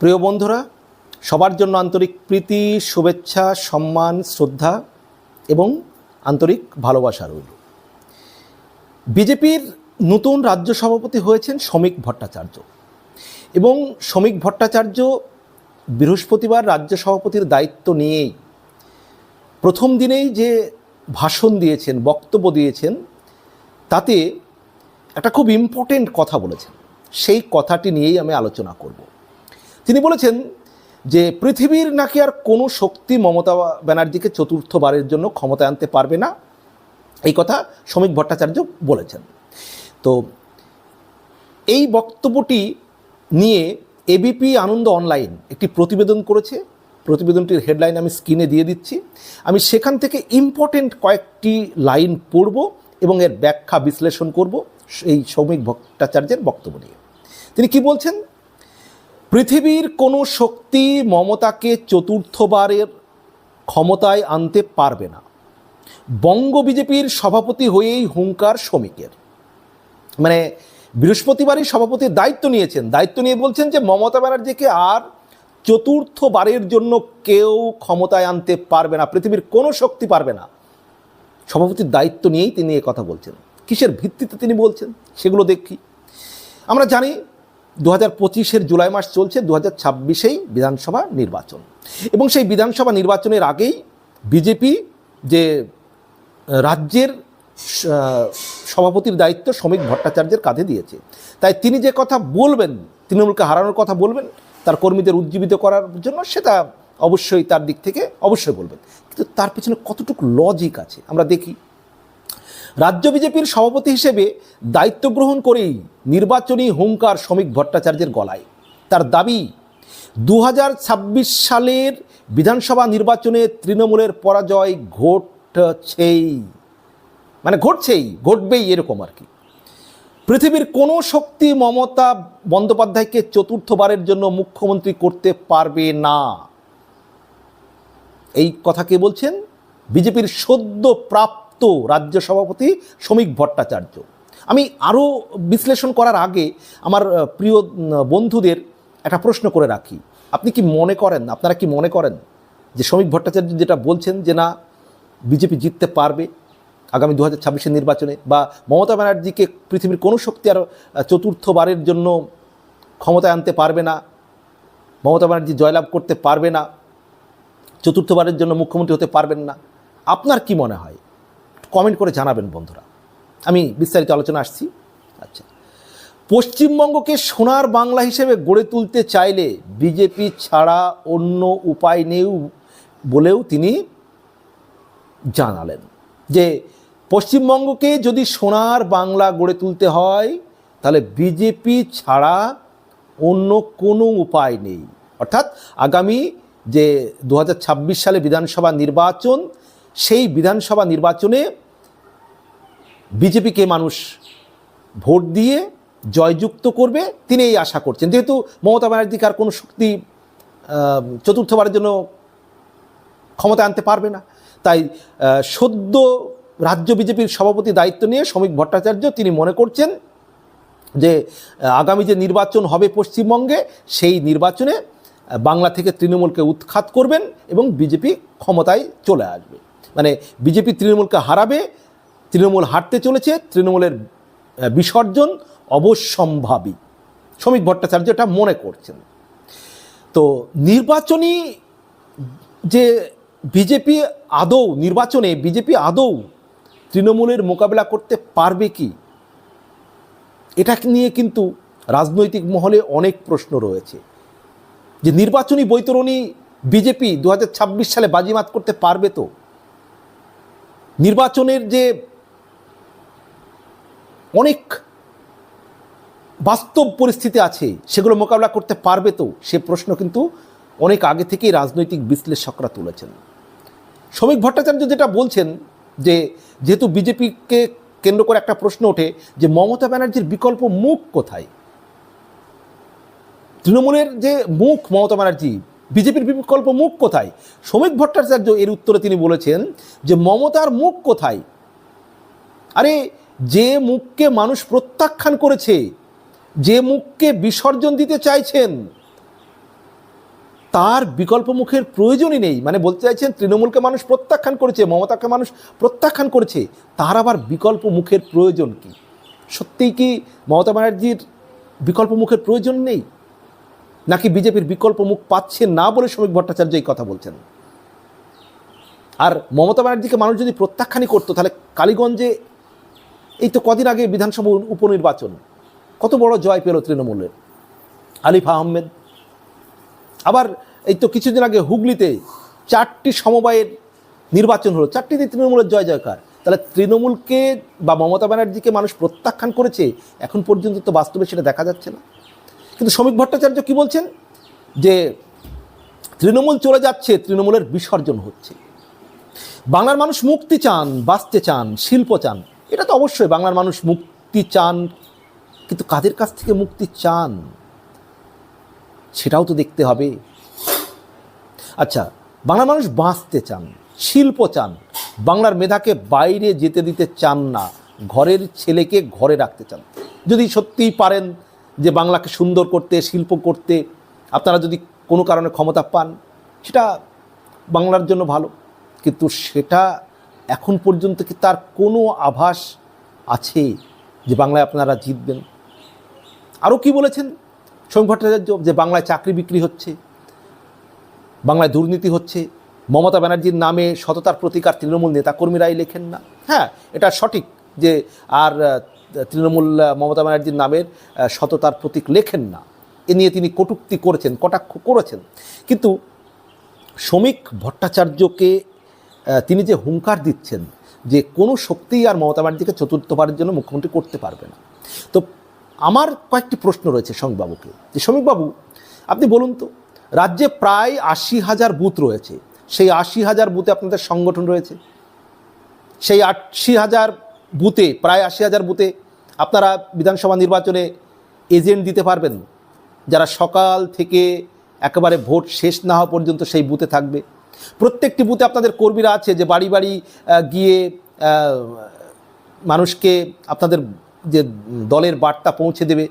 প্রিয় বন্ধুরা, সবার জন্য আন্তরিক প্রীতি, শুভেচ্ছা, সম্মান, শ্রদ্ধা এবং আন্তরিক ভালোবাসা রইল। বিজেপির নতুন রাজ্য সভাপতি হয়েছেন শ্রমিক ভট্টাচার্য এবং শ্রমিক ভট্টাচার্য বৃহস্পতিবার রাজ্য সভাপতির দায়িত্ব নিয়েই প্রথম দিনেই যে ভাষণ দিয়েছেন, বক্তব্য দিয়েছেন, তাতে একটা খুব ইম্পর্টেন্ট কথা বলেছেন। সেই কথাটি নিয়েই আমি আলোচনা করব। তিনি বলেছেন যে পৃথিবীর নাকি আর কোনো শক্তি মমতা ব্যানার্জিকে চতুর্থবারের জন্য ক্ষমতায় আনতে পারবে না। এই কথা শ্রমিক ভট্টাচার্য বলেছেন। তো এই বক্তব্যটি নিয়ে এবিপি আনন্দ অনলাইন একটি প্রতিবেদন করেছে। প্রতিবেদনটির হেডলাইন আমি স্ক্রিনে দিয়ে দিচ্ছি। আমি সেখান থেকে ইম্পর্টেন্ট কয়েকটি লাইন পড়ব এবং এর ব্যাখ্যা বিশ্লেষণ করব এই শ্রমিক ভট্টাচার্যের বক্তব্য নিয়ে। তিনি কি বলছেন? পৃথিবীর কোনো শক্তি মমতাকে চতুর্থবারের ক্ষমতায় আনতে পারবে না। বঙ্গ বিজেপির সভাপতি হয়েই হুঙ্কার শ্রমিকের। মানে বৃহস্পতিবারই সভাপতির দায়িত্ব নিয়েছেন। দায়িত্ব নিয়ে বলছেন যে মমতা ব্যানার্জিকে আর চতুর্থবারের জন্য কেউ ক্ষমতায় আনতে পারবে না। পৃথিবীর কোনো শক্তি পারবে না। সভাপতির দায়িত্ব নিয়েই তিনি কথা বলছেন। কিসের ভিত্তিতে তিনি বলছেন সেগুলো দেখি। আমরা জানি দু হাজার পঁচিশের জুলাই মাস চলছে দু হাজার ছাব্বিশেই বিধানসভা নির্বাচন। এবং সেই বিধানসভা নির্বাচনের আগেই বিজেপি যে রাজ্যের সভাপতির দায়িত্ব শ্রমিক ভট্টাচার্যের কাঁধে দিয়েছে। তাই তিনি যে কথা বলবেন, তৃণমূলকে হারানোর কথা বলবেন, তার কর্মীদের উজ্জীবিত করার জন্য সেটা অবশ্যই তার দিক থেকে অবশ্যই বলবেন। কিন্তু তার পেছনে কতটুকু লজিক আছে? আমরা দেখি। রাজ্য বিজেপির সভাপতি হিসেবে দায়িত্ব গ্রহণ করেই নির্বাচনী হুঙ্কার শ্রমিক ভট্টাচার্যের গলায়। তার দাবি দু হাজার ছাব্বিশ সালের বিধানসভা নির্বাচনে তৃণমূলের পরাজয় ঘটছেই। মানে ঘটছেই, ঘটবেই এরকম আর কি। পৃথিবীর কোনো শক্তি মমতা বন্দ্যোপাধ্যায়কে চতুর্থবারের জন্য মুখ্যমন্ত্রী করতে পারবে না। এই কথা কে বলছেন? বিজেপির সদ্য প্রাপ্ত রাজ্য সভাপতি শ্রমিক ভট্টাচার্য। আমি আরও বিশ্লেষণ করার আগে আমার প্রিয় বন্ধুদের একটা প্রশ্ন করে রাখি। আপনি কি মনে করেন, আপনারা কি মনে করেন যে শ্রমিক ভট্টাচার্য যেটা বলছেন যে না, বিজেপি জিততে পারবে আগামী দু হাজার ছাব্বিশের নির্বাচনে বা মমতা ব্যানার্জিকে পৃথিবীর কোনো শক্তি আর চতুর্থবারের জন্য ক্ষমতায় আনতে পারবে না, মমতা ব্যানার্জি জয়লাভ করতে পারবে না, চতুর্থবারের জন্য মুখ্যমন্ত্রী হতে পারবেন না, আপনার কি মনে হয়? কমেন্ট করে জানাবেন বন্ধুরা। আমি বিস্তারিত আলোচনা আসছি। আচ্ছা। পশ্চিমবঙ্গকে সোনার বাংলা হিসেবে গড়ে তুলতে চাইলে বিজেপি ছাড়া অন্য উপায় নেই বলেও তিনি জানালেন যে, পশ্চিমবঙ্গকে যদি সোনার বাংলা গড়ে তুলতে হয়, তাহলে বিজেপি ছাড়া অন্য কোনো উপায় নেই। অর্থাৎ আগামী যে দু হাজার ছাব্বিশ সালে বিধানসভা নির্বাচন সেই বিধানসভা নির্বাচনে বিজেপিকে মানুষ ভোট দিয়ে জয়যুক্ত করবে তিনি এই আশা করছেন। যেহেতু মমতা ব্যানার্জিকে আর কোনো শক্তি চতুর্থবারের জন্য ক্ষমতা আনতে পারবে না। তাই সদ্য রাজ্য বিজেপির সভাপতি দায়িত্ব নিয়ে শ্রমিক ভট্টাচার্য তিনি মনে করছেন যে আগামী যে নির্বাচন হবে পশ্চিমবঙ্গে, সেই নির্বাচনে বাংলা থেকে তৃণমূলকে উৎখাত করবেন এবং বিজেপি ক্ষমতায় চলে আসবে। মানে বিজেপি তৃণমূলকে হারাবে, তৃণমূল হারতে চলেছে, তৃণমূলের বিসর্জন অবশ্যম্ভাবী। শ্রমিক ভট্টাচার্য এটা মনে করছেন। তো নির্বাচনী যে বিজেপি আদৌ, নির্বাচনে বিজেপি আদৌ তৃণমূলের মোকাবেলা করতে পারবে কি? এটা নিয়ে কিন্তু রাজনৈতিক মহলে অনেক প্রশ্ন রয়েছে। যে নির্বাচনী বৈতরণী বিজেপি দু হাজার ছাব্বিশ সালে বাজিমাত করতে পারবে তো? নির্বাচনের যে অনেক বাস্তব পরিস্থিতি আছে, সেগুলো মোকাবিলা করতে পারবে তো? সে প্রশ্ন কিন্তু অনেক আগে থেকেই রাজনৈতিক বিশ্লেষকরা তুলেছেন। শ্রমিক ভট্টাচার্য যেটা বলছেন যে, যেহেতু বিজেপিকে কেন্দ্র করে একটা প্রশ্ন ওঠে যে, মমতা ব্যানার্জির বিকল্প মুখ কোথায়? তৃণমূলের যে মুখ মমতা ব্যানার্জি বিজেপির বিকল্প মুখ কোথায়? শ্রমিক ভট্টাচার্য এর উত্তরে তিনি বলেছেন যে মমতার মুখ কোথায়? আরে, যে মুখকে মানুষ প্রত্যাখ্যান করেছে, যে মুখকে বিসর্জন দিতে চাইছেন, তার বিকল্প মুখের প্রয়োজনই নেই। মানে বলতে চাইছেন তৃণমূলকে মানুষ প্রত্যাখ্যান করেছে, মমতাকে মানুষ প্রত্যাখ্যান করেছে, তার আবার বিকল্প মুখের প্রয়োজন কি? সত্যিই কি মমতা ব্যানার্জির বিকল্প মুখের প্রয়োজন নেই? নাকি বিজেপির বিকল্প মুখ পাচ্ছে না বলে শ্রমিক ভট্টাচার্য এই কথা বলছেন? আর মমতা ব্যানার্জিকে মানুষ যদি প্রত্যাখ্যানই করতো, তাহলে কালীগঞ্জে এই তো কদিন আগে বিধানসভা উপনির্বাচন, কত বড় জয় পেল তৃণমূলের আলিফ আহমেদ। আবার এই তো কিছুদিন আগে হুগলিতে চারটি সমবায়ের নির্বাচন হলো। চারটিতে তৃণমূলের জয় জয়কার। তাহলে তৃণমূলকে বা মমতা ব্যানার্জিকে মানুষ প্রত্যাখ্যান করেছে, এখন পর্যন্ত তো বাস্তবে সেটা দেখা যাচ্ছে না। কিন্তু শ্রমিক ভট্টাচার্য কি বলছেন? যে তৃণমূল চলে যাচ্ছে, তৃণমূলের বিসর্জন হচ্ছে। বাংলার মানুষ মুক্তি চান, বাঁচতে চান, শিল্প চান। এটা তো অবশ্যই বাংলার মানুষ মুক্তি চান, কিন্তু কাদের কাছ থেকে মুক্তি চান? সেটাও তো দেখতে হবে। আচ্ছা বাংলার মানুষ বাঁচতে চান, শিল্প চান। বাংলার মেধাকে বাইরে যেতে দিতে চান না, ঘরের ছেলেকে ঘরে রাখতে চান। যদি সত্যিই পারেন যে বাংলাকে সুন্দর করতে, শিল্প করতে আপনারা যদি কোনো কারণে ক্ষমতা পান, সেটা বাংলার জন্য ভালো। কিন্তু সেটা এখন পর্যন্ত কি তার কোনো আভাস আছে যে বাংলায় আপনারা জিতবেন? আরও কি বলেছেন শ্রমিক ভট্টাচার্য যে বাংলায় চাকরি বিক্রি হচ্ছে, বাংলায় দুর্নীতি হচ্ছে, মমতা ব্যানার্জির নামে সততার প্রতিকার তৃণমূল নেতাকর্মীরাই লেখেন না? হ্যাঁ এটা সঠিক যে আর তৃণমূল মমতা ব্যানার্জির নামের সততার প্রতীক লেখেন না। এ নিয়ে তিনি কটূক্তি করেছেন, কটাক্ষ করেছেন। কিন্তু শ্রমিক ভট্টাচার্যকে তিনি যে হুঙ্কার দিচ্ছেন যে কোনো শক্তিই আর মমতা ব্যানার্জিকে চতুর্থবারের জন্য মুখ্যমন্ত্রী করতে পারবে না। তো আমার কয়েকটি প্রশ্ন রয়েছে শ্রমিকবাবুকে যে শ্রমিকবাবু আপনি বলুন তো, রাজ্যে প্রায় আশি হাজার বুথ রয়েছে। সেই আশি হাজার বুথে আপনাদের সংগঠন রয়েছে। সেই আশি হাজার বুথে, প্রায় আশি হাজার বুথে আপনারা বিধানসভা নির্বাচনে এজেন্ট দিতে পারবেন। যারা সকাল থেকে একেবারে ভোট শেষ না হওয়া পর্যন্ত সেই বুথে থাকবে। প্রত্যেকটি বুথে আপনাদের কর্মীরা আছে যে বাড়ি বাড়ি গিয়ে মানুষকে আপনাদের যে দলের বার্তা পৌঁছে দেবে।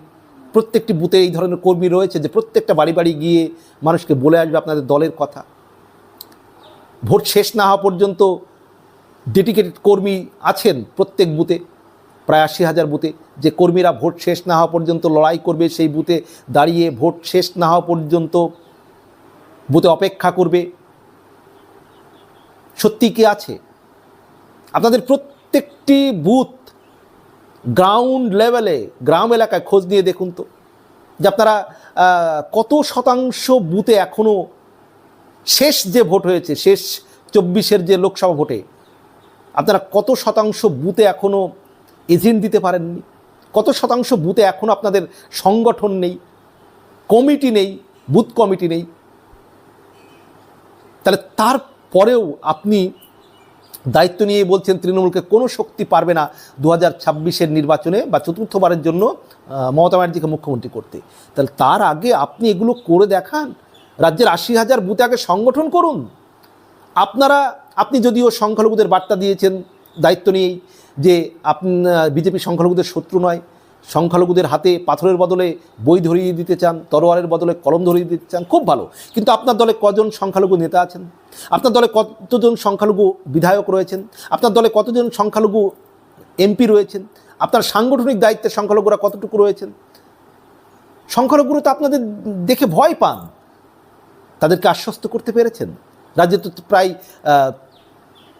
প্রত্যেকটি বুথে এই ধরনের কর্মী রয়েছে যে প্রত্যেকটা বাড়ি বাড়ি গিয়ে মানুষকে বলে আসবে আপনাদের দলের কথা। ভোট শেষ না হওয়া পর্যন্ত ডেডিকেটেড কর্মী আছেন প্রত্যেক বুথে, প্রায় আশি হাজার বুথে। যে কর্মীরা ভোট শেষ না হওয়া পর্যন্ত লড়াই করবে, সেই বুথে দাঁড়িয়ে ভোট শেষ না হওয়া পর্যন্ত বুথে অপেক্ষা করবে। সত্যি কি আছে? আপনাদের প্রত্যেকটি বুথ গ্রাউন্ড লেভেলে গ্রাম এলাকায় খোঁজ নিয়ে দেখুন তো। যে আপনারা কত শতাংশ বুথে এখনও শেষ যে ভোট হয়েছে, শেষ চব্বিশের যে লোকসভা ভোটে আপনারা কত শতাংশ বুথে এখনও এজেন্ট দিতে পারেননি? কত শতাংশ বুথে এখনও আপনাদের সংগঠন নেই? কমিটি নেই? বুথ কমিটি নেই? তাহলে তারপরেও আপনি দায়িত্ব নিয়ে বলছেন তৃণমূলকে কোনো শক্তি পারবে না দু হাজার নির্বাচনে বা চতুর্থবারের জন্য মমতা ব্যানার্জিকে মুখ্যমন্ত্রী করতে। তাহলে তার আগে আপনি এগুলো করে দেখান। রাজ্যের আশি হাজার বুথে আগে সংগঠন করুন। আপনারা আপনি যদিও সংখ্যালঘুদের বার্তা দিয়েছেন, দায়িত্ব নিয়েই, যে আপনি বিজেপি সংখ্যালঘুদের শত্রু নয়, সংখ্যালঘুদের হাতে পাথরের বদলে বই ধরিয়ে দিতে চান তরোয়ারের বদলে কলম ধরিয়ে দিতে চান, খুব ভালো। কিন্তু আপনার দলে কজন সংখ্যালঘু নেতা আছেন? আপনার দলে কতজন সংখ্যালঘু বিধায়ক রয়েছেন? আপনার দলে কতজন সংখ্যালঘু এমপি রয়েছেন? আপনার সাংগঠনিক দায়িত্বে সংখ্যালঘুরা কতটুকু রয়েছেন? সংখ্যালঘুরা তো আপনাদের দেখে ভয় পান। তাদেরকে আশ্বস্ত করতে পেরেছেন? রাজ্যে তো প্রায়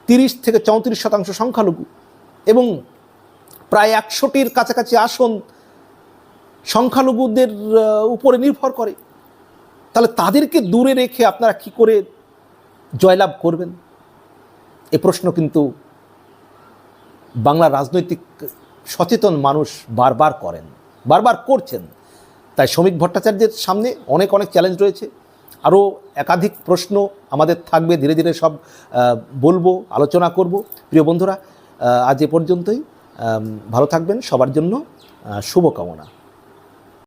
তিরিশ থেকে চৌত্রিশ শতাংশ সংখ্যালঘু এবং প্রায় একশোটির কাছাকাছি আসন সংখ্যালঘুদের উপরে নির্ভর করে। তাহলে তাদেরকে দূরে রেখে আপনারা কি করে জয়লাভ করবেন? এ প্রশ্ন কিন্তু বাংলার রাজনৈতিক সচেতন মানুষ বারবার করেন, বারবার করছেন। তাই শ্রমিক ভট্টাচার্যের সামনে অনেক অনেক চ্যালেঞ্জ রয়েছে। আরও একাধিক প্রশ্ন আমাদের থাকবে, ধীরে ধীরে সব বলব, আলোচনা করব। প্রিয় বন্ধুরা আজ এ পর্যন্তই। ভালো থাকবেন। সবার জন্য শুভকামনা।